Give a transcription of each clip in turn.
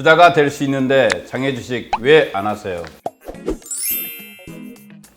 부자가 될 수 있는데 장애 주식 왜 안 하세요?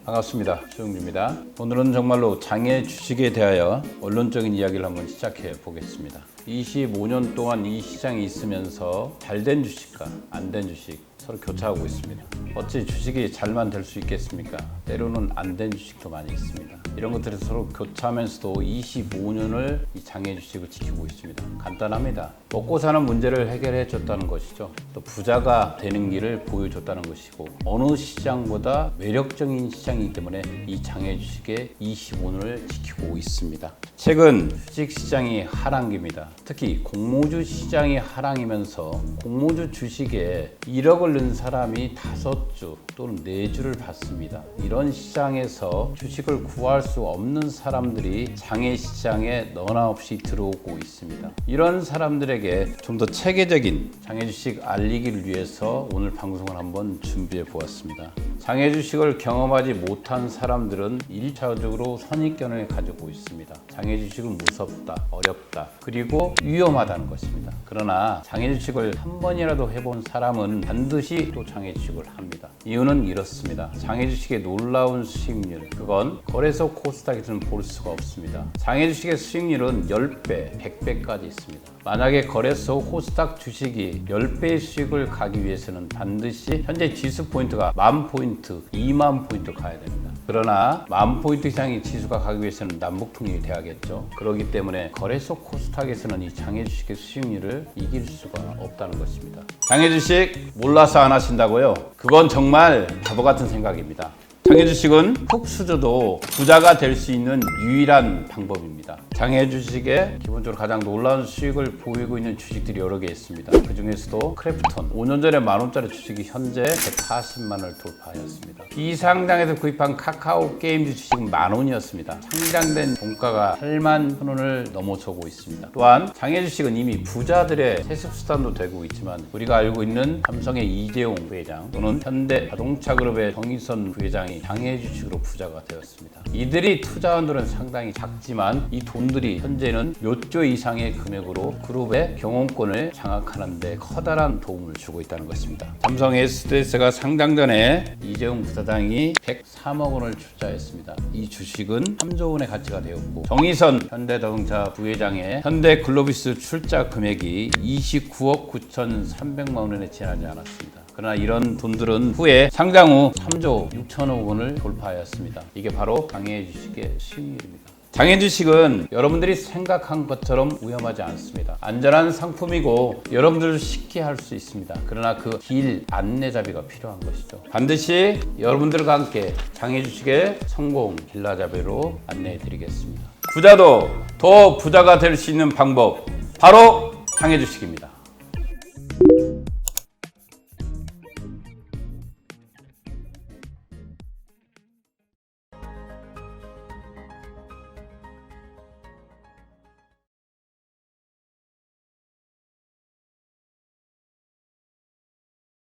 반갑습니다. 최용주입니다. 오늘은 정말로 장애 주식에 대하여 원론적인 이야기를 한번 시작해 보겠습니다. 25년 동안 이 시장에 있으면서 잘 된 주식과 안 된 주식 서로 교차하고 있습니다. 어찌 주식이 잘만 될 수 있겠습니까? 때로는 안 된 주식도 많이 있습니다. 이런 것들이 서로 교차하면서도 25년을 이 장애 주식을 지키고 있습니다. 간단합니다. 먹고 사는 문제를 해결해 줬다는 것이죠. 또 부자가 되는 길을 보여줬다는 것이고 어느 시장보다 매력적인 시장이기 때문에 이 장애 주식의 25년을 지키고 있습니다. 최근 주식 시장이 하락기입니다. 특히 공모주 시장이 하락이면서 공모주 주식에 1억을 넣은 사람이 다섯 주 또는 네 주를 받습니다. 이런 시장에서 주식을 구할 수 없는 사람들이 장애 시장에 너나 없이 들어오고 있습니다. 이런 사람들에게 좀 더 체계적인 장애 주식 알리기를 위해서 오늘 방송을 한번 준비해 보았습니다. 장애 주식을 경험하지 못한 사람들은 1차적으로 선입견을 가지고 있습니다. 장애 주식은 무섭다, 어렵다, 그리고 위험하다는 것입니다. 그러나 장애 주식을 한 번이라도 해본 사람은 반드시 또 장애 주식을 합니다. 이유는 이렇습니다. 장애 주식의 놀라운 수익률, 그건 거래소 코스닥에서는 볼 수가 없습니다. 장애 주식의 수익률은 10배, 100배까지 있습니다. 만약에 거래소 코스닥 주식이 10배의 수익을 가기 위해서는 반드시 현재 지수 포인트가 만 포인트, 2만 포인트 가야 됩니다. 그러나 만 포인트 이상의 지수가 가기 위해서는 남북 통일이 돼야겠죠. 그렇기 때문에 거래소 코스닥에서는 이 장애 주식의 수익률을 이길 수가 없다는 것입니다. 장애 주식 몰라서 안 하신다고요? 그건 정말 바보 같은 생각입니다. 장애 주식은 푹 수저도 부자가 될 수 있는 유일한 방법입니다. 장애 주식에 기본적으로 가장 놀라운 수익을 보이고 있는 주식들이 여러 개 있습니다. 그 중에서도 크래프톤 5년 전에 만 원짜리 주식이 현재 140만 원을 돌파하였습니다. 비상장에서 구입한 카카오 게임즈 주식은 만 원이었습니다. 상장된 종가가 8만 원을 넘어서고 있습니다. 또한 장애 주식은 이미 부자들의 세습 수단도 되고 있지만 우리가 알고 있는 삼성의 이재용 부회장 또는 현대 자동차 그룹의 정의선 부회장이 장애 주식으로 부자가 되었습니다. 이들이 투자한 돈은 상당히 작지만 이 돈들이 현재는 몇 조 이상의 금액으로 그룹의 경영권을 장악하는 데 커다란 도움을 주고 있다는 것입니다. 삼성 SDS가 상장 전에 이재용 부사장이 103억 원을 투자했습니다. 이 주식은 3조 원의 가치가 되었고 정의선 현대자동차 부회장의 현대글로비스 출자 금액이 29억 9,300만 원에 지나지 않았습니다. 그러나 이런 돈들은 후에 상장 후 3조 6천억 원을 돌파하였습니다. 이게 바로 장애 주식의 수익률입니다. 장애 주식은 여러분들이 생각한 것처럼 위험하지 않습니다. 안전한 상품이고 여러분들도 쉽게 할 수 있습니다. 그러나 그 길 안내잡이가 필요한 것이죠. 반드시 여러분들과 함께 장애 주식의 성공 길라잡이로 안내해 드리겠습니다. 부자도 더 부자가 될 수 있는 방법 바로 장애 주식입니다.